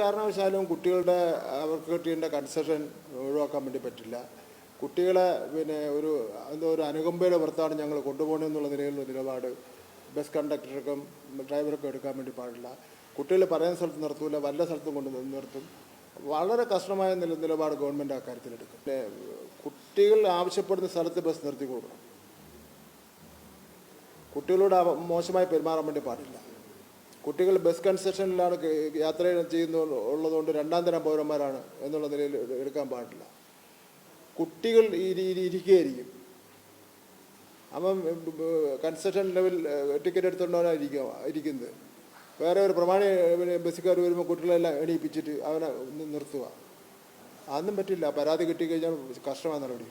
കാരണവശാലും കുട്ടികളുടെ അവർക്ക് കിട്ടിയതിന്റെ കൺസെഷൻ ഒഴിവാക്കാൻ വേണ്ടി പറ്റില്ല. കുട്ടികളെ പിന്നെ ഒരു എന്തോ ഒരു അനുകമ്പയുടെ പുറത്താണ് ഞങ്ങൾ കൊണ്ടുപോകണമെന്നുള്ള നിലയിലുള്ള നിലപാട്. ബസ് കണ്ടക്ടർക്കും ഡ്രൈവർക്കും എടുക്കാൻ വേണ്ടി പാടില്ല. കുട്ടികൾ പറയുന്ന സ്ഥലത്ത് നിർത്തൂല വല്ല സ്ഥലത്തും കൊണ്ട് നിർത്തും. വളരെ കഷ്ടമായ നില നിലപാട് ഗവൺമെന്റ് ആ കാര്യത്തിലെടുക്കും പിന്നെ കുട്ടികൾ ആവശ്യപ്പെടുന്ന സ്ഥലത്ത് ബസ് നിർത്തി കൊടുക്കണം. കുട്ടികളോട് മോശമായി പെരുമാറാൻ വേണ്ടി പാടില്ല. കുട്ടികൾ ബസ് കൺസെഷനിലാണ് യാത്ര ചെയ്യുന്ന ഉള്ളതുകൊണ്ട് രണ്ടാം തരം പൗരന്മാരാണ് എന്നുള്ള നിലയിൽ എടുക്കാൻ പാടില്ല. കുട്ടികൾ ഇരിക്കുകയായിരിക്കും. അപ്പം കൺസെഷൻ ലെവൽ ടിക്കറ്റ് എടുത്തുകൊണ്ടാണ് ഇരിക്കുന്നത്. വേറെ ഒരു പ്രമാണി ബസ്സുകാർ വരുമ്പോൾ കുട്ടികളെല്ലാം എണീപ്പിച്ചിട്ട് അവനെ നിർത്തുക. അതൊന്നും പറ്റില്ല. പരാതി കിട്ടിക്കഴിഞ്ഞാൽ കഷ്ടമാണ് നടപടി.